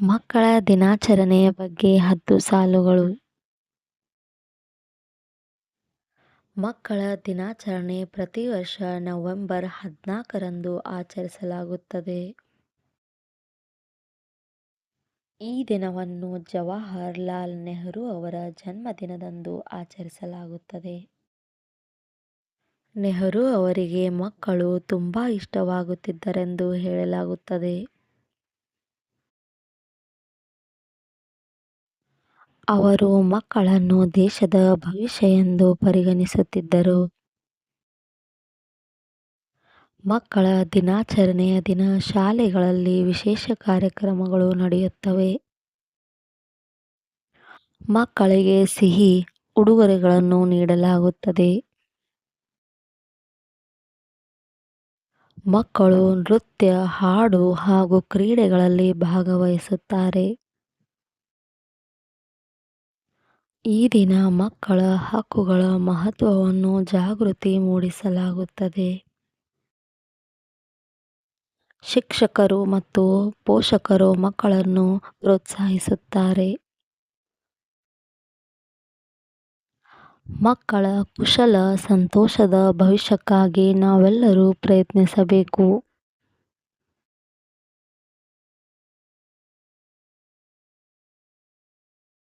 ಮಕ್ಕಳ ದಿನಾಚರಣೆಯ ಬಗ್ಗೆ ಹತ್ತು ಸಾಲುಗಳು. ಮಕ್ಕಳ ದಿನಾಚರಣೆ ಪ್ರತಿ ವರ್ಷ ನವೆಂಬರ್ ಹದಿನಾಲ್ಕರಂದು ಆಚರಿಸಲಾಗುತ್ತದೆ. ಈ ದಿನವನ್ನು ಜವಾಹರಲಾಲ್ ನೆಹರು ಅವರ ಜನ್ಮದಿನದಂದು ಆಚರಿಸಲಾಗುತ್ತದೆ. ನೆಹರು ಅವರಿಗೆ ಮಕ್ಕಳು ತುಂಬ ಇಷ್ಟವಾಗುತ್ತಿದ್ದರೆಂದು ಹೇಳಲಾಗುತ್ತದೆ. ಅವರು ಮಕ್ಕಳನ್ನು ದೇಶದ ಭವಿಷ್ಯ ಎಂದು ಪರಿಗಣಿಸುತ್ತಿದ್ದರು. ಮಕ್ಕಳ ದಿನಾಚರಣೆಯ ದಿನ ಶಾಲೆಗಳಲ್ಲಿ ವಿಶೇಷ ಕಾರ್ಯಕ್ರಮಗಳು ನಡೆಯುತ್ತವೆ. ಮಕ್ಕಳಿಗೆ ಸಿಹಿ, ಉಡುಗೊರೆಗಳನ್ನು ನೀಡಲಾಗುತ್ತದೆ. ಮಕ್ಕಳು ನೃತ್ಯ, ಹಾಡು ಹಾಗೂ ಕ್ರೀಡೆಗಳಲ್ಲಿ ಭಾಗವಹಿಸುತ್ತಾರೆ. ಈ ದಿನ ಮಕ್ಕಳ ಹಕ್ಕುಗಳ ಮಹತ್ವವನ್ನು ಜಾಗೃತಿ ಮೂಡಿಸಲಾಗುತ್ತದೆ. ಶಿಕ್ಷಕರು ಮತ್ತು ಪೋಷಕರು ಮಕ್ಕಳನ್ನು ಪ್ರೋತ್ಸಾಹಿಸುತ್ತಾರೆ. ಮಕ್ಕಳ ಕುಶಲ ಸಂತೋಷದ ಭವಿಷ್ಯಕ್ಕಾಗಿ ನಾವೆಲ್ಲರೂ ಪ್ರಯತ್ನಿಸಬೇಕು.